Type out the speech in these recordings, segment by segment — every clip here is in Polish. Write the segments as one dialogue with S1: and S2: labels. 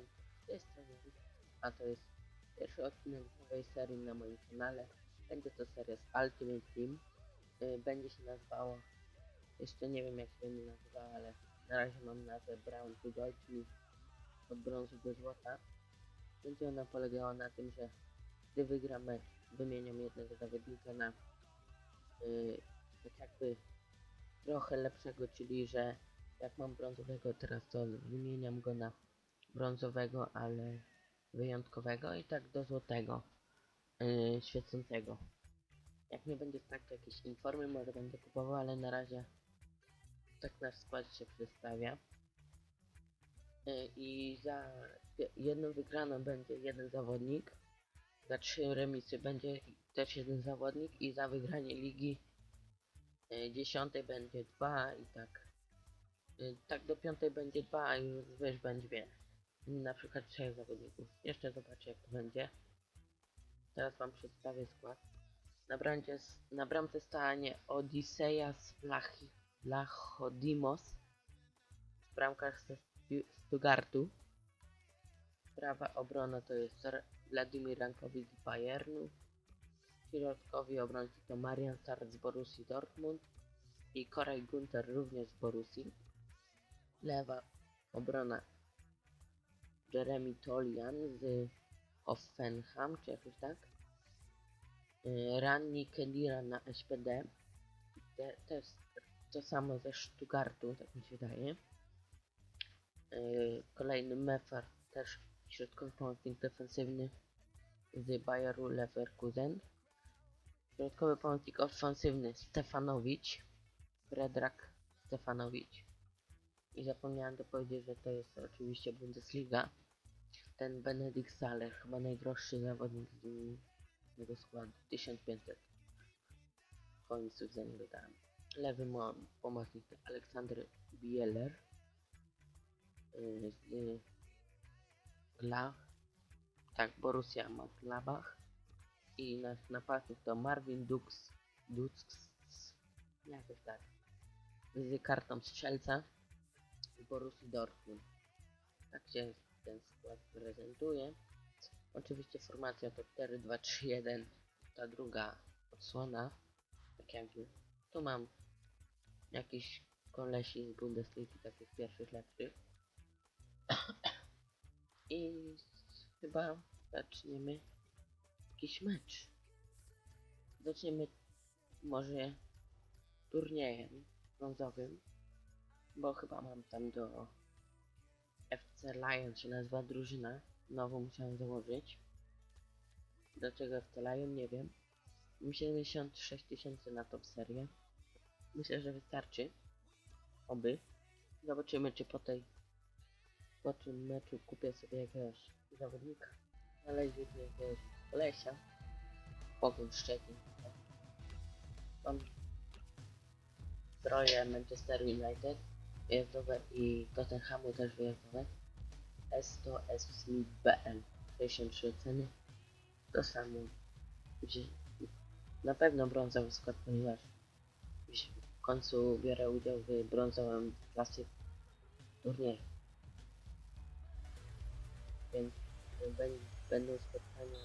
S1: Z tej strony a to jest pierwszy odcinek nowej serii na moim kanale. Będzie to seria z Ultimate Team. Y, Będzie się nazywało, jeszcze nie wiem jak się będzie nazywało, ale na razie mam nazwę Brown to Gold, czyli od brązu do złota. Będzie ona polegała na tym, że gdy wygram mecz, wymieniam jednego zawodnika na yy, tak jakby trochę lepszego, czyli że jak mam brązowego teraz, to wymieniam go na brązowego, ale wyjątkowego i tak do złotego, yy, świecącego. Jak nie będzie tak, to jakieś informy może będę kupował, ale na razie tak nasz skład się przedstawia. Yy, I za jedną wygraną będzie jeden zawodnik, za trzy remisy będzie też jeden zawodnik i za wygranie ligi yy, dziesiątej będzie dwa i tak Y, tak do piątej będzie dwa, a już wyż będzie na przykład trzech zawodników. Jeszcze zobaczę jak to będzie. Teraz wam przedstawię skład. Na, bramce, na bramce stanie Odysseas Vlachi- Vlachodimos. W bramkach ze Stu- Stuttgartu. Prawa obrona to jest Wladimir Rankowicz z Bayernu. Środkowi obrońcy to Marian Sar z Borussii Dortmund i Koray Gunter również z Borussii. Lewa obrona Jeremy Tolian z Hoffenheim, czy jakoś tak. Yy, Ranni Kedira na SPD. To jest to samo ze Stuttgartu, tak mi się wydaje. Yy, Kolejny Mefer, też środkowy pomocnik defensywny z Bayeru Leverkusen. Środkowy pomocnik ofensywny Stefanowicz. Fredrak Stefanowicz. I zapomniałem dopowiedzieć, że to jest oczywiście Bundesliga. Ten Benedikt Saler, chyba najdroższy zawodnik z tego składu. 1500 końców za niego dałem. Lewy mo- pomocnik Aleksander Bieler. Yy, z Gla. Tak, Borussia Mönchengladbach. I nasz napastnik to Marvin Dux. Dux. Jakoś tak. Z kartą strzelca z Borussii Dortmund. Tak się ten skład prezentuje. Oczywiście formacja to 4-2-3-1, ta druga odsłona. Tak jakby. Tu mam jakiś kolesi z Bundesligi, takich pierwszych lepszych. I chyba zaczniemy jakiś mecz. Zaczniemy może turniejem brązowym bo chyba mam tam do FC Lion się nazywa drużyna. Nową musiałem założyć. Dlaczego FC Lion nie wiem. Mam 76 tysięcy na tą serię. Myślę, że wystarczy. Oby. Zobaczymy, czy po tej po tym meczu kupię sobie jakiegoś zawodnika. Znaleźliśmy jakiegoś kolesia. Pogoń Szczecin. Mam stroje Manchester United wyjazdowe i Tottenhamu też wyjazdowe. S100 S BL 63 ceny. To samo. Na pewno brązowy skład, ponieważ w końcu biorę udział w brązowym klasy turnieju. Więc bę- będą spotkania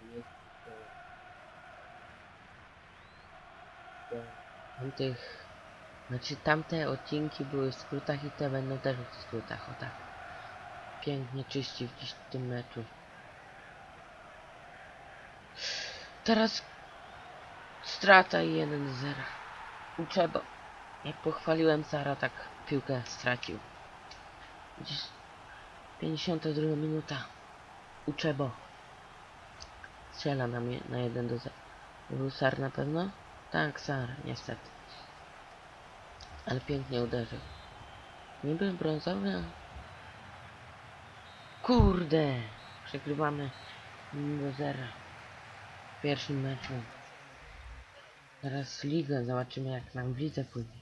S1: w miejscu do tamtych znaczy tamte odcinki były w skrótach i te będą też w skrótach, o tak. Pięknie czyści w tym meczu. Teraz strata i 1-0. Uczebo. Jak pochwaliłem Sara, tak piłkę stracił. Dziś 52 minuta. Uczebo. Strzela na mnie na 1 do 0. To był Sar na pewno? Tak, Sar, niestety. Ale pięknie uderzył. Niby brązowy. Kurde! Przegrywamy do zera. W pierwszym meczu. Teraz ligę, zobaczymy jak nam w lidze pójdzie.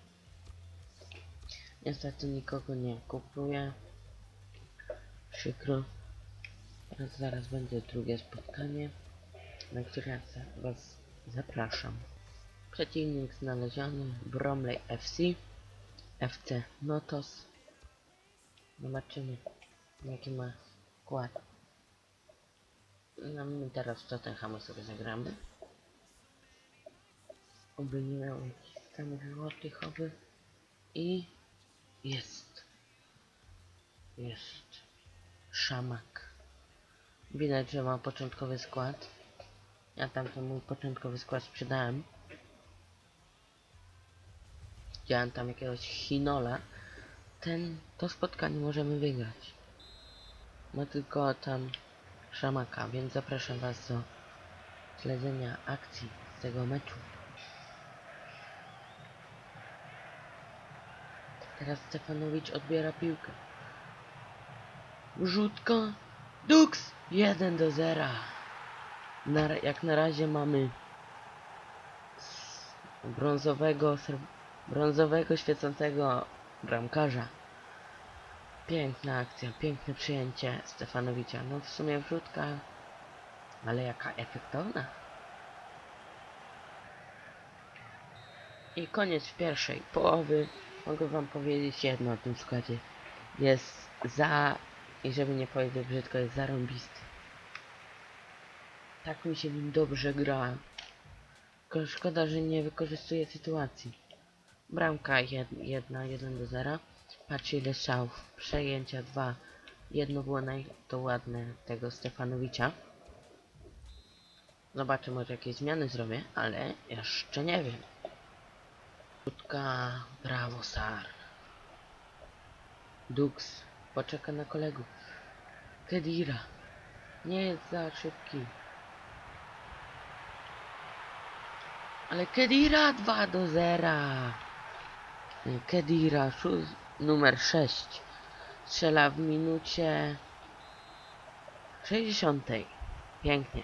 S1: Niestety nikogo nie kupuję. Przykro. Teraz zaraz będzie drugie spotkanie, na które was zapraszam. Przeciwnik znaleziony Bromley FC. FC Notos. Zobaczymy jaki ma skład. No my teraz Tottenhamu sobie zagramy. Oby nie miał samych złotych oby. I jest. Jest. Szamak. Widać, że ma początkowy skład. Ja tam ten mój początkowy skład sprzedałem. Widziałem tam jakiegoś Chinola. Ten, to spotkanie możemy wygrać. Ma tylko tam Szamaka, więc zapraszam Was do śledzenia akcji z tego meczu. Teraz Stefanowicz odbiera piłkę. Rzutka. Dux 1 do 0. Na, ra- jak na razie mamy brązowego, brązowego świecącego bramkarza. Piękna akcja, piękne przyjęcie Stefanowicza. No w sumie wrzutka, ale jaka efektowna. I koniec pierwszej połowy. Mogę wam powiedzieć jedno o tym składzie. Jest za, i żeby nie powiedzieć brzydko, jest zarąbisty. Tak mi się nim dobrze gra. Szkoda, że nie wykorzystuje sytuacji. Bramka jed, jedna, 1 do 0. Patrzcie ile strzałów. Przejęcia dwa. Jedno było naj... to ładne tego Stefanowicza. Zobaczę, może jakieś zmiany zrobię, ale jeszcze nie wiem. Krótka, brawo Sar. Dux poczeka na kolegów. Kedira nie jest za szybki. Ale Kedira 2 do 0. Kedira numer 6 strzela w minucie 60. Pięknie.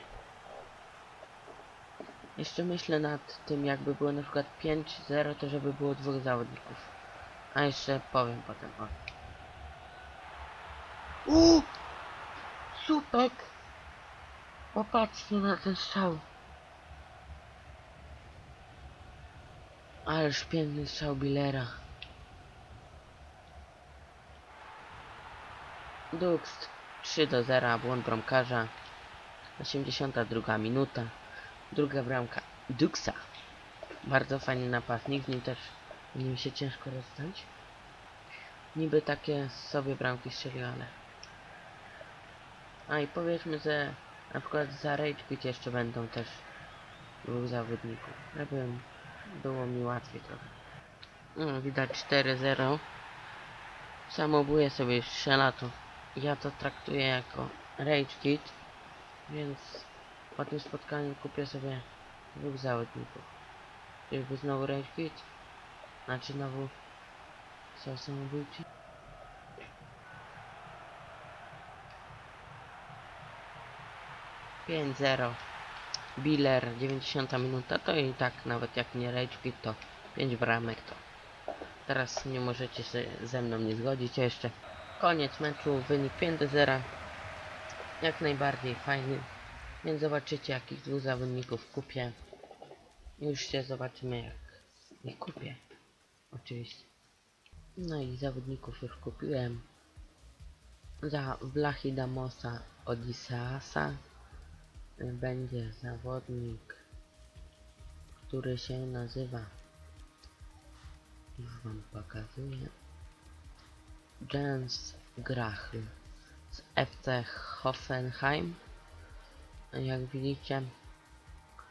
S1: Jeszcze myślę nad tym, jakby było na przykład 5-0, to żeby było dwóch zawodników. A jeszcze powiem potem o. Uuu! Supek! Popatrzcie na ten strzał. Ależ piękny strzał Billera. Dux 3 do 0, błąd bramkarza. 82 minuta. Druga bramka Duxa. Bardzo fajny napastnik, z nim też mi się ciężko rozstać. Niby takie sobie bramki strzelił, ale... A i powiedzmy, że na przykład za Rage jeszcze będą też dwóch zawodników. Żeby było mi łatwiej trochę. No, widać 4-0. Samobuje sobie strzela to. Ja to traktuję jako Rage Quit. Więc po tym spotkaniu kupię sobie dwóch zawodników. Czyżby znowu Rage Quit? Znaczy znowu są samobójczy? Pięć zero. Biller, 90 minuta, to i tak nawet jak nie Rage Quit, to 5 bramek to. Teraz nie możecie się ze mną nie zgodzić, jeszcze koniec meczu, wynik 5 do 0. Jak najbardziej fajny. Więc zobaczycie jakich dwóch zawodników kupię. Już się zobaczymy jak je kupię. Oczywiście. No i zawodników już kupiłem. Za Odiseasa y, będzie zawodnik, który się nazywa już wam pokazuję Jens Grachl z FC Hoffenheim. Jak widzicie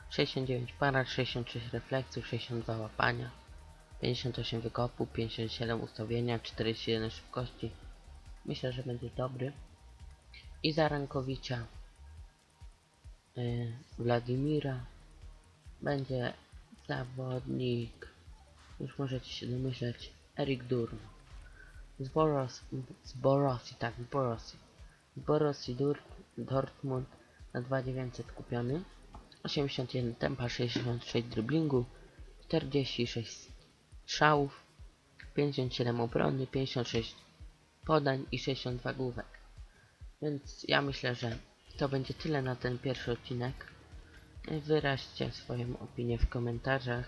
S1: 69 para, 66 refleksów, 62 łapania 58 wykopu, 57 ustawienia, 41 szybkości. Myślę, że będzie dobry. I za Rankowicza y, Wladimira będzie zawodnik już możecie się domyśleć Erik Durm. Z Boros z Borossi, tak, z Borossi z Borossi Dur Dortmund na 2900 kupiony. 81 tempa, 66 driblingu 46 strzałów 57 obrony, 56 podań i 62 główek. Więc ja myślę, że to będzie tyle na ten pierwszy odcinek wyraźcie swoją opinię w komentarzach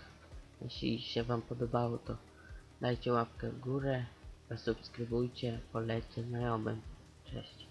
S1: jeśli się wam podobało to Dajcie łapkę w górę, zasubskrybujcie, polećcie znajomym. Cześć.